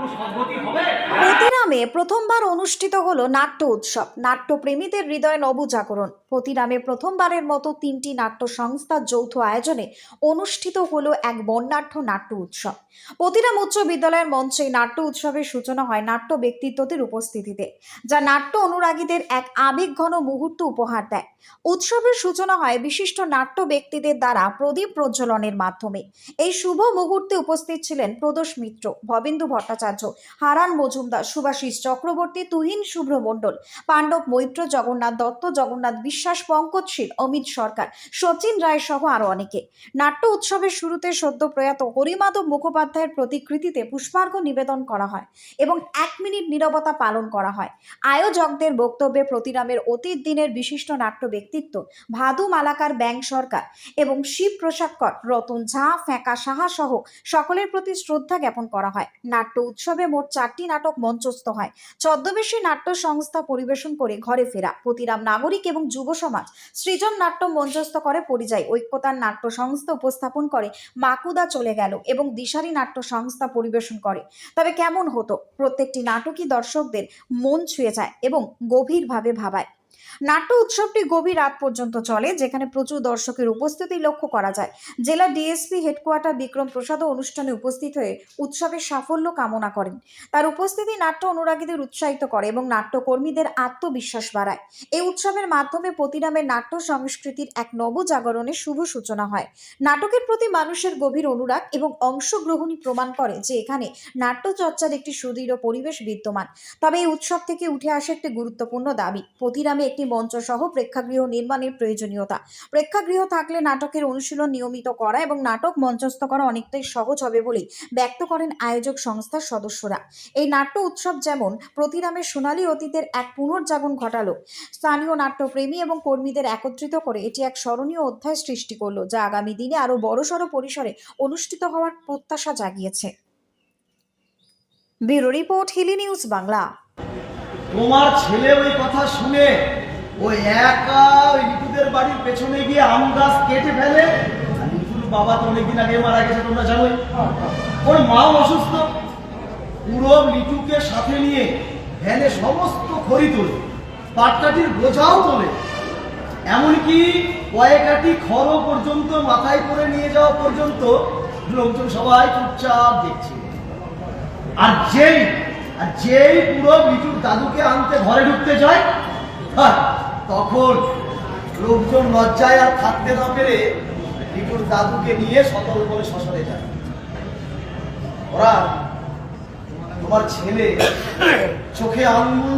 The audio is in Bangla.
কোনো সম্মতি হবে? প্রতিরামে প্রথমবার অনুষ্ঠিত হলো নাট্য উৎসব। নাট্যপ্রেমীদের হৃদয়ে নবজাগরণ। প্রতিরামে প্রথমবারের মতো তিনটি নাট্য সংস্থার যৌথ আয়োজনে অনুষ্ঠিত হলো এক বর্ণাঢ্য নাট্য উৎসব। প্রতিরাম উচ্চ বিদ্যালয়ের মঞ্চে নাট্য উৎসবের সূচনা হয় নাট্য ব্যক্তিত্বদের উপস্থিতিতে, যা নাট্য অনুরাগীদের এক আবেগঘন মুহূর্ত উপহার দেয়। উৎসবের সূচনা হয় বিশিষ্ট নাট্য ব্যক্তিদের দ্বারা প্রদীপ প্রজ্বলনের মাধ্যমে। এই শুভ মুহূর্তে উপস্থিত ছিলেন প্রদোষ মিত্র, ভবেন্দু ভট্টাচার্য, হারান মজুমদার সুভাষিস চক্রবর্তী তুহিন শুভ্র মণ্ডল, পাণ্ডব মৈত্র জগন্নাথ দত্ত, জগন্নাথ বিশ্বাস, পঙ্কজ শীল, অমিত সরকার, সচিন রায় সহ আরও অনেকে। নাট্য উৎসবের শুরুতে সদ্য প্রয়াত হরিমাধব মুখোপাধ্যায়ের প্রতিকৃতিতে পুষ্পার্ঘ্য নিবেদন করা হয় এবং এক মিনিট নীরবতা পালন করা হয়। আয়োজকদের বক্তব্যে প্রতিরামের অতীত দিনের বিশিষ্ট নাট্য ব্যক্তিত্ব ভাদু মালাকার ব্যাং সরকার এবং শিব প্রসাদ রতন ঝা ফ্যাঁকা সাহা সহ সকলের প্রতি শ্রদ্ধা জ্ঞাপন করা হয়। নাট্য উৎসবে মোট চারটি নাটক মঞ্চস্থ হয়। ছদ্মবেশী নাট্য সংস্থা পরিবেশন করে ঘরে ফেরা। প্রতিরাম নাগরিক এবং যুব সমাজ সৃজন নাট্য মঞ্চস্থ করে পরিযায়ী। ঐক্যতার নাট্য সংস্থা উপস্থাপন করে মাকুদা চলে গেল এবং দিশারি নাট্য সংস্থা পরিবেশন করে। তবে কেমন হতো? প্রত্যেকটি নাটকই দর্শকদের মন ছুঁয়ে যায় এবং গভীরভাবে ভাবায়। নাট্য উৎসবটি গভীর রাত পর্যন্ত চলে, যেখানে প্রচুর দর্শকের উপস্থিতি লক্ষ্য করা যায়। জেলা ডিএসপি হেডকোয়ার্টার বিক্রম প্রসাদও অনুষ্ঠানে উপস্থিত হয়ে উৎসবের সাফল্য কামনা করেন। তার উপস্থিতি নাট্য অনুরাগীদের উৎসাহিত করে এবং নাট্যকর্মীদের আত্মবিশ্বাস বাড়ায়। এই উৎসবের মাধ্যমে প্রতিরামের নাট্য সংস্কৃতির এক নবজাগরণের শুভ সূচনা হয়। নাটকের প্রতি মানুষের গভীর অনুরাগ এবং অংশগ্রহণই প্রমাণ করে যে এখানে নাট্যচর্চার একটি সুদৃঢ় পরিবেশ বিদ্যমান। তবে এই উৎসব থেকে উঠে আসে একটি গুরুত্বপূর্ণ দাবি প্রতিরামে একটি মঞ্চ সহ প্রেক্ষাগৃহ নির্মাণের প্রয়োজনীয়তা। প্রেক্ষাগৃহ থাকলে নাটকের অনুশীলন নিয়মিত করা এবং নাটক মঞ্চস্থ করা অনেকটাই সহজ হবে বলেই ব্যক্ত করেন আয়োজক সংস্থার সদস্যরা। এই নাট্য উৎসব যেমন প্রতিরামের সোনালী অতীতের এক পুনর্জাগন ঘটালো, স্থানীয় নাট্যপ্রেমী এবং কর্মীদের একত্রিত করে এটি এক স্মরণীয় অধ্যায় সৃষ্টি করল, যা আগামী দিনে আরও বড়সড় পরিসরে অনুষ্ঠিত হওয়ার প্রত্যাশা জাগিয়েছে। Bureau report Hili news Bangla. তোমার ছেলে ওই কথা শুনে ওই একা ওই লিটুদের বাড়ির পেছনে গিয়ে আম গাছ কেটে ফেলে লিটুর বাবা তো অনেকদিন আগে মারা গেছে, তোমরা জানোই। ওর মাও অসুস্থ। পুরো লিটুকে সাথে নিয়ে ভ্যানে সমস্ত খড়ি তোলে, পাটকাঠির বোঝাও তোলে। এমনকি কয়েকাটি খড় পর্যন্ত মাথায় করে নিয়ে যাওয়া পর্যন্ত লোকজন সবাই চুপচাপ দেখছে। আর যেই আর যেই পুরো বিটুর দাদুকে আনতে ঘরে ঢুকতে যায় হ্যাঁ, তখন লোকজন লজ্জায় আর থাকতে না পেরে বিটুর দাদুকে নিয়ে সকল করে শ্মশানে যায়। ওরা তোমার ছেলে চোখে আঙ্গুল